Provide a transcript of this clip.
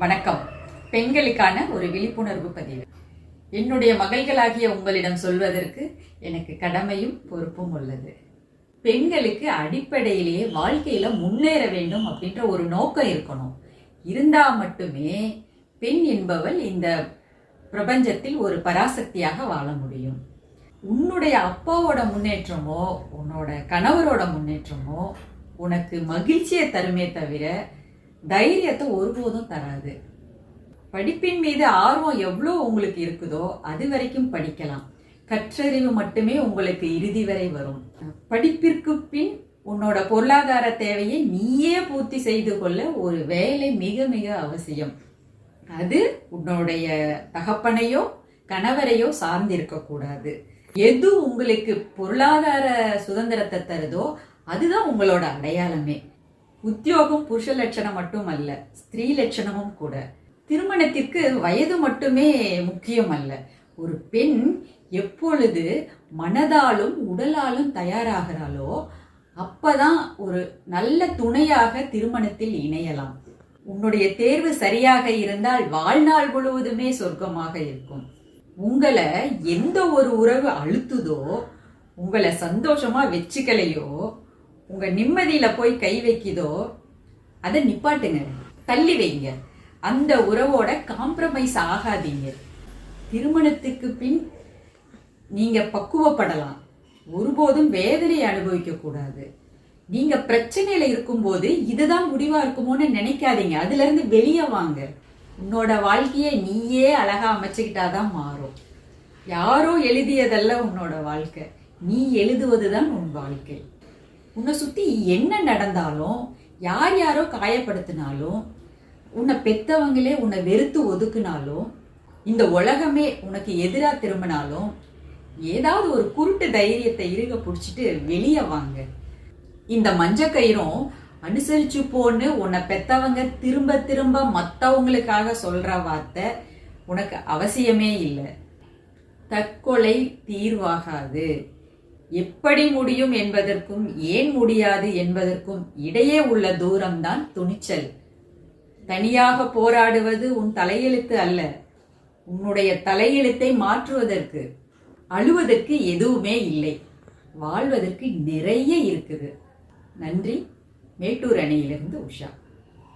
வணக்கம். பெண்களுக்கான ஒரு விழிப்புணர்வு பதிவு. என்னுடைய மகள்களாகிய உங்களிடம் சொல்வதற்கு எனக்கு கடமையும் பொறுப்பும் உள்ளது. பெண்களுக்கு அடிப்படையிலேயே வாழ்க்கையில முன்னேற வேண்டும் அப்படின்ற ஒரு நோக்கம் இருக்கணும். இருந்தா மட்டுமே பெண் என்பவள் இந்த பிரபஞ்சத்தில் ஒரு பராசக்தியாக வாழ முடியும். உன்னுடைய அப்பாவோட முன்னேற்றமோ உன்னோட கணவரோட முன்னேற்றமோ உனக்கு மகிழ்ச்சியை தருமே தவிர தைரியத்தை ஒருபோதும் தராது. படிப்பின் மீது ஆர்வம் எவ்வளோ உங்களுக்கு இருக்குதோ அது வரைக்கும் படிக்கலாம். கற்றறிவு மட்டுமே உங்களுக்கு இறுதி வரை வரும். படிப்பிற்கு பின் உன்னோட பொருளாதார தேவையை நீயே பூர்த்தி செய்து கொள்ள ஒரு வேலை மிக மிக அவசியம். அது உன்னுடைய தகப்பனையோ கணவரையோ சார்ந்திருக்கக்கூடாது. எது உங்களுக்கு பொருளாதார சுதந்திரத்தை தருதோ அதுதான் உங்களோட அடையாளமே. உத்தியோகம் புருஷ லட்சணம் மட்டுமல்ல ஸ்திரீ லட்சணமும் கூட. திருமணத்திற்கு வயது மட்டுமே முக்கியம் அல்ல ஒரு பெண் எப்பொழுது மனதாலும் உடலாலும் தயாராகிறாளோ அப்பதான் ஒரு நல்ல துணையாக திருமணத்தில் இணையலாம். உன்னுடைய தேர்வு சரியாக இருந்தால் வாழ்நாள் முழுவதுமே சொர்க்கமாக இருக்கும். உங்களை எந்த ஒரு உறவு அழுத்துதோ உங்களை சந்தோஷமா வச்சுக்கலையோ உங்க நிம்மதியில போய் கை வைக்குதோ அதை நிப்பாட்டுங்க. தள்ளி வைங்க. அந்த உறவோட காம்ப்ரமைஸ் ஆகாதீங்க. திருமணத்துக்கு பின் நீங்க பக்குவப்படலாம். ஒருபோதும் வேதனையை அனுபவிக்க கூடாது நீங்க பிரச்சனையில இருக்கும்போது இதுதான் முடிவா இருக்குமோன்னு நினைக்காதீங்க. அதுல இருந்து வெளியே வாங்க. உன்னோட வாழ்க்கையை நீயே அழகா அமைச்சுக்கிட்டாதான் மாறும். யாரோ எழுதியதல்ல உன்னோட வாழ்க்கை. நீ எழுதுவதுதான் உன் வாழ்க்கை. உன்னை சுற்றி என்ன நடந்தாலும் யார் யாரோ காயப்படுத்தினாலும் உன்னை பெத்தவங்களே உன்னை வெறுத்து ஒதுக்குனாலும் இந்த உலகமே உனக்கு எதிராக திரும்பினாலும் ஏதாவது ஒரு குருட்டு தைரியத்தை இருக பிடிச்சிட்டு வெளியே வாங்க. இந்த மஞ்ச கயிறும் அனுசரிச்சு போன்னு உன்னை பெத்தவங்க திரும்ப திரும்ப மற்றவங்களுக்காக சொல்ற வார்த்தை உனக்கு அவசியமே இல்லை. தற்கொலை தீர்வாகாது. எப்படி முடியும் என்பதற்கும் ஏன் முடியாது என்பதற்கும் இடையே உள்ள தூரம்தான் துணிச்சல். தனியாக போராடுவது உன் தலையெழுத்து அல்ல. உன்னுடைய தலையெழுத்தை மாற்றுவதற்கு அழுவதற்கு எதுவுமே இல்லை. வாழ்வதற்கு நிறைய இருக்குது. நன்றி. மேட்டூர் அணையிலிருந்து உஷா.